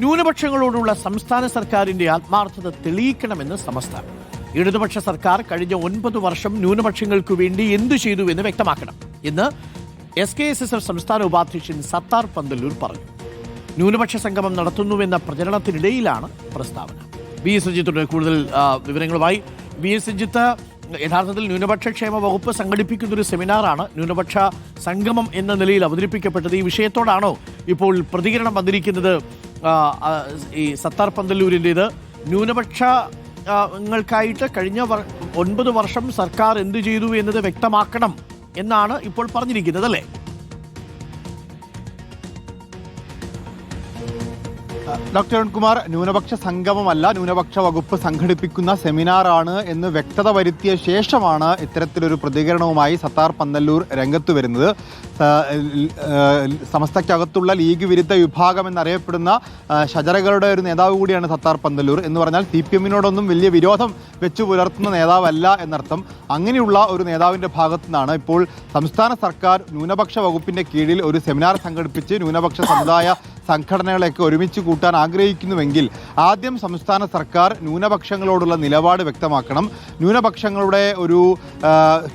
ന്യൂനപക്ഷങ്ങളോടുള്ള സംസ്ഥാന സർക്കാരിന്റെ ആത്മാർത്ഥത തെളിയിക്കണമെന്ന് സമസ്ത. ഇടതുപക്ഷ സർക്കാർ കഴിഞ്ഞ ഒൻപത് വർഷം ന്യൂനപക്ഷങ്ങൾക്കു വേണ്ടി എന്തു ചെയ്തു എന്ന് വ്യക്തമാക്കണം എന്ന് S K S S F സംസ്ഥാന ഉപാധ്യക്ഷൻ സത്താർ പന്തല്ലൂർ പറഞ്ഞു. ന്യൂനപക്ഷ സംഗമം നടത്തുന്നുവെന്ന പ്രചരണത്തിനിടയിലാണ് പ്രസ്താവന. ബി എസ് സജിത്തുണ്ട് കൂടുതൽ വിവരങ്ങളുമായി. ബി എസ് സജിത്ത് യഥാർത്ഥത്തിൽ ന്യൂനപക്ഷ ക്ഷേമ വകുപ്പ് സംഘടിപ്പിക്കുന്ന ഒരു സെമിനാറാണ്. ന്യൂനപക്ഷ സംഗമം എന്ന നിലയിൽ അവതരിപ്പിക്കപ്പെട്ടത് ഈ വിഷയത്തോടാണോ ഇപ്പോൾ പ്രതികരണം വന്നിരിക്കുന്നത്? ഈ സത്താർ പന്തല്ലൂരിന്റേത് ന്യൂനപക്ഷ ങ്ങൾക്കായിട്ട് കഴിഞ്ഞ ഒൻപത് വർഷം സർക്കാർ എന്ത് ചെയ്തു എന്നത് വ്യക്തമാക്കണം എന്നാണ് ഇപ്പോൾ പറഞ്ഞിരിക്കുന്നത് അല്ലേ? ഡോക്ടർ അരുൺകുമാർ ന്യൂനപക്ഷ സംഗമമല്ല ന്യൂനപക്ഷ വകുപ്പ് സംഘടിപ്പിക്കുന്ന സെമിനാറാണ് എന്ന് വ്യക്തത വരുത്തിയ ശേഷമാണ് ഇത്തരത്തിലൊരു പ്രതികരണവുമായി സത്താർ പന്തല്ലൂർ രംഗത്ത് വരുന്നത്. സമസ്തയ്ക്കകത്തുള്ള ലീഗ് വിരുദ്ധ വിഭാഗം എന്നറിയപ്പെടുന്ന ഷജറകളുടെ ഒരു നേതാവ് കൂടിയാണ് സത്താർ പന്തല്ലൂർ എന്ന് പറഞ്ഞാൽ സി പി എമ്മിനോടൊന്നും വലിയ വിരോധം വെച്ചു പുലർത്തുന്ന നേതാവല്ല എന്നർത്ഥം. അങ്ങനെയുള്ള ഒരു നേതാവിന്റെ ഭാഗത്തു നിന്നാണ് ഇപ്പോൾ സംസ്ഥാന സർക്കാർ ന്യൂനപക്ഷ വകുപ്പിന്റെ കീഴിൽ ഒരു സെമിനാർ സംഘടിപ്പിച്ച് ന്യൂനപക്ഷ സമുദായ സംഘടനകളെയൊക്കെ ഒരുമിച്ച് കൂട്ടാൻ ആഗ്രഹിക്കുന്നുവെങ്കിൽ ആദ്യം സംസ്ഥാന സർക്കാർ ന്യൂനപക്ഷങ്ങളോടുള്ള നിലപാട് വ്യക്തമാക്കണം. ന്യൂനപക്ഷങ്ങളുടെ ഒരു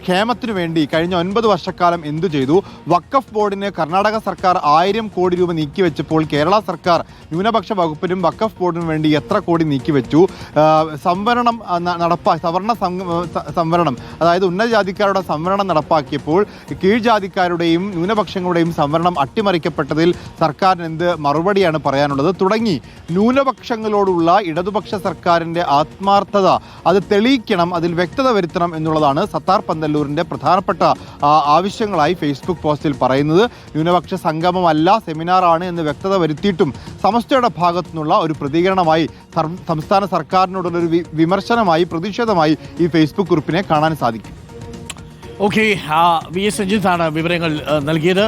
ക്ഷേമത്തിനു വേണ്ടി കഴിഞ്ഞ ഒൻപത് വർഷക്കാലം എന്തു ചെയ്തു? വക്കഫ് ബോർഡിന് കർണാടക സർക്കാർ ആയിരം കോടി രൂപ നീക്കിവെച്ചപ്പോൾ കേരള സർക്കാർ ന്യൂനപക്ഷ വകുപ്പിനും വക്കഫ് ബോർഡിനും വേണ്ടി എത്ര കോടി നീക്കിവെച്ചു? സംവരണം നടപ്പ സവർണ സംവരണം അതായത് ഉന്നതജാതിക്കാരുടെ സംവരണം നടപ്പാക്കിയപ്പോൾ കീഴ്ജാതിക്കാരുടെയും ന്യൂനപക്ഷങ്ങളുടെയും സംവരണം അട്ടിമറിക്കപ്പെട്ടതിൽ സർക്കാരിന് എന്ത് മറുപടിയാണ് പറയാനുള്ളത്. തുടങ്ങി. ന്യൂനപക്ഷങ്ങളോടുള്ള ഇടതുപക്ഷ സർക്കാരിന്റെ ആത്മാർത്ഥത അത് തെളിയിക്കണം അതിൽ വ്യക്തത വരുത്തണം എന്നുള്ളതാണ് സത്താർ പന്തല്ലൂരിന്റെ പ്രധാനപ്പെട്ട ആവശ്യങ്ങളായി ഫേസ്ബുക്ക് പോസ്റ്റിൽ പറയുന്നത്. ന്യൂനപക്ഷ സംഗമമല്ല സെമിനാറാണ് എന്ന് വ്യക്തത വരുത്തിയിട്ടും സമസ്തയുടെ ഭാഗത്തു നിന്നുള്ള ഒരു പ്രതികരണമായി സംസ്ഥാന സർക്കാരിനോടുള്ളൊരു വിമർശനമായി പ്രതിഷേധമായി ഈ ഫേസ്ബുക്ക് കുറിപ്പിനെ കാണാൻ സാധിക്കും. ഓക്കെ വി എസ് രഞ്ജിത്താണ് വിവരങ്ങൾ നൽകിയത്.